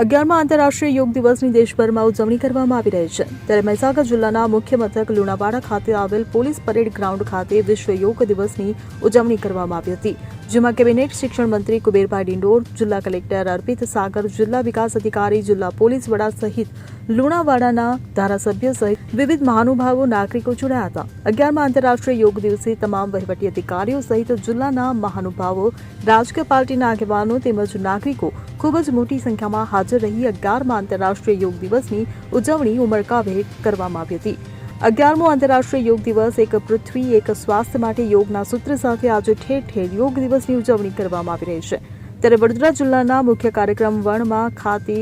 અગિયારમાં આંતરરાષ્ટ્રીય યોગ દિવસની દેશભરમાં ઉજવણી કરવામાં આવી રહી છે. ત્યારે મહેસાગર જિલ્લાના મુખ્ય મથક લુણાવાડા ખાતે આવેલ પોલીસ પરેડ ગ્રાઉન્ડ ખાતે વિશ્વ યોગ દિવસની ઉજવણી કરવામાં આવી હતી. જેમાં કેબિનેટ શિક્ષણ મંત્રી કુબેરભાઈ ડિંડોર, જિલ્લા કલેક્ટર અર્પિત સાગર, જિલ્લા વિકાસ અધિકારી, જિલ્લા પોલીસ વડા સહિત લુણાવાડાના ધારાસભ્ય સહિત વિવિધ મહાનુભાવો નાગરિકો જોડાયા હતા. અગિયારમાં આંતરરાષ્ટ્રીય યોગ દિવસે તમામ વહીવટી અધિકારીઓ સહિત જિલ્લાના મહાનુભાવો, રાજકીય પાર્ટીના આગેવાનો તેમજ નાગરિકો ખૂબ જ મોટી સંખ્યામાં હાજર રહી અગિયારમાં આંતરરાષ્ટ્રીય યોગ દિવસની ઉજવણી ઉમળકાભેર કરવામાં આવી હતી. અગિયારમો આંતરરાષ્ટ્રીય યોગ દિવસ એક પૃથ્વી, એક સ્વાસ્થ્ય માટે યોગના સૂત્ર સાથે આજે ઠેર ઠેર યોગ દિવસની ઉજવણી કરવામાં આવી રહી છે. ત્યારે વડોદરા જિલ્લાના મુખ્ય કાર્યક્રમ વણમાં ખાતે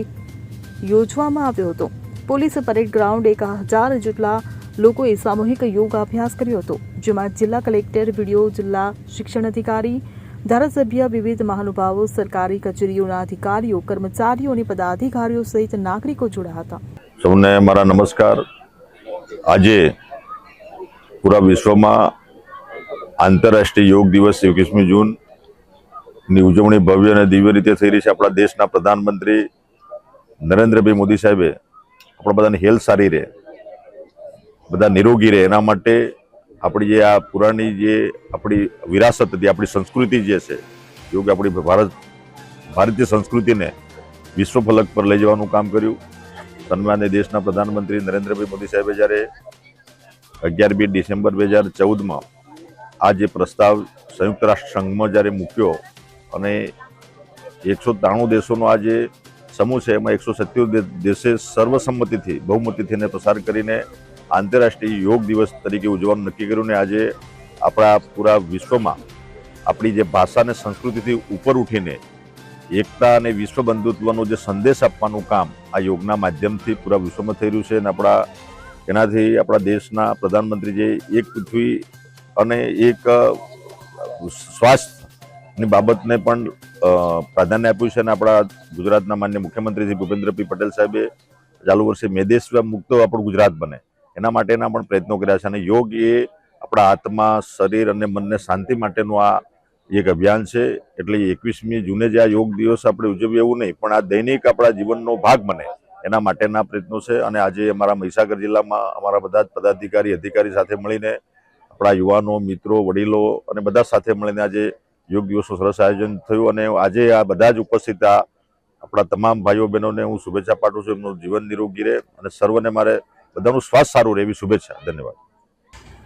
યોજવામાં આવ્યો હતો. પોલીસ પરેડ ગ્રાઉન્ડ એક હજાર જેટલા લોકોએ સામૂહિક યોગ અભ્યાસ કર્યો હતો, જેમાં જિલ્લા કલેક્ટર વીડિયો જિલ્લા શિક્ષણ અધિકારી, ધારાસભ્ય વિવિધ મહાનુભાવો, સરકારી કચેરીઓના અધિકારીઓ, કર્મચારીઓ અને પદાધિકારીઓ સહિત નાગરિકો જોડાયા હતા. સૌને મારા નમસ્કાર. આજે પૂરા વિશ્વમાં આંતરરાષ્ટ્રીય યોગ દિવસ એકવીસમી જૂનની ઉજવણી ભવ્ય અને દિવ્ય રીતે થઈ રહી છે. આપણા દેશના પ્રધાનમંત્રી નરેન્દ્રભાઈ મોદી સાહેબે આપણા બધાની હેલ્થ સારી રહે, બધા નિરોગી રહે. એના માટે આપણી જે આ પુરાણી જે આપણી વિરાસત હતી, આપણી સંસ્કૃતિ જે છે, યોગ આપણી ભારત, ભારતીય સંસ્કૃતિને વિશ્વ ફલક પર લઈ જવાનું કામ કર્યું. સન્માન્ય દેશના પ્રધાનમંત્રી નરેન્દ્રભાઈ મોદી સાહેબે જ્યારે અગિયારમી ડિસેમ્બર બે હજાર ચૌદમાં આ જે પ્રસ્તાવ સંયુક્ત રાષ્ટ્ર સંઘમાં જ્યારે મૂક્યો અને એકસો ત્રાણું દેશોનો આ જે સમૂહ છે, એમાં એકસો સત્યોતેર દેશે સર્વસંમતિથી, બહુમતીથી એને પસાર કરીને આંતરરાષ્ટ્રીય યોગ દિવસ તરીકે ઉજવવાનું નક્કી કર્યું ને આજે આપણા પૂરા વિશ્વમાં આપણી જે ભાષા અને સંસ્કૃતિથી ઉપર ઉઠીને એકતા અને વિશ્વ બંધુત્વનો જે સંદેશ આપવાનું કામ આ યોગના માધ્યમથી પૂરા વિશ્વમાં થઈ રહ્યું છે અને આપણા, એનાથી આપણા દેશના પ્રધાનમંત્રી જે એક પૃથ્વી અને એક સ્વાસ્થ્યની બાબતને પણ પ્રાધાન્ય આપ્યું છે અને આપણા ગુજરાતના માન્ય મુખ્યમંત્રી શ્રી ભૂપેન્દ્રભાઈ પટેલ સાહેબે ચાલુ વર્ષે મેદેશ મુક્ત આપણું ગુજરાત બને. એના માટેના પણ પ્રયત્નો કર્યા છે અને યોગ એ આપણા આત્મા, શરીર અને મનને શાંતિ માટેનું આ એક અભિયાન છે, એટલે એકવીસમી જૂને જે આ યોગ દિવસ આપણે ઉજવીએ એવું નહીં, પણ આ દૈનિક આપણા જીવનનો ભાગ બને, એના માટેના પ્રયત્નો છે. અને આજે અમારા મહીસાગર જિલ્લામાં અમારા બધા જ પદાધિકારી, અધિકારી સાથે મળીને આપણા યુવાનો, મિત્રો, વડીલો અને બધા સાથે મળીને આજે યોગ દિવસનું સરસ આયોજન થયું. અને આજે આ બધા જ ઉપસ્થિત આ આપણા તમામ ભાઈઓ બહેનોને હું શુભેચ્છા પાઠવું છું. એમનું જીવન નિરોગી રહે અને સર્વને મારે બધાનું સ્વાસ્થ્ય સારું રહે એવી શુભેચ્છા. ધન્યવાદ.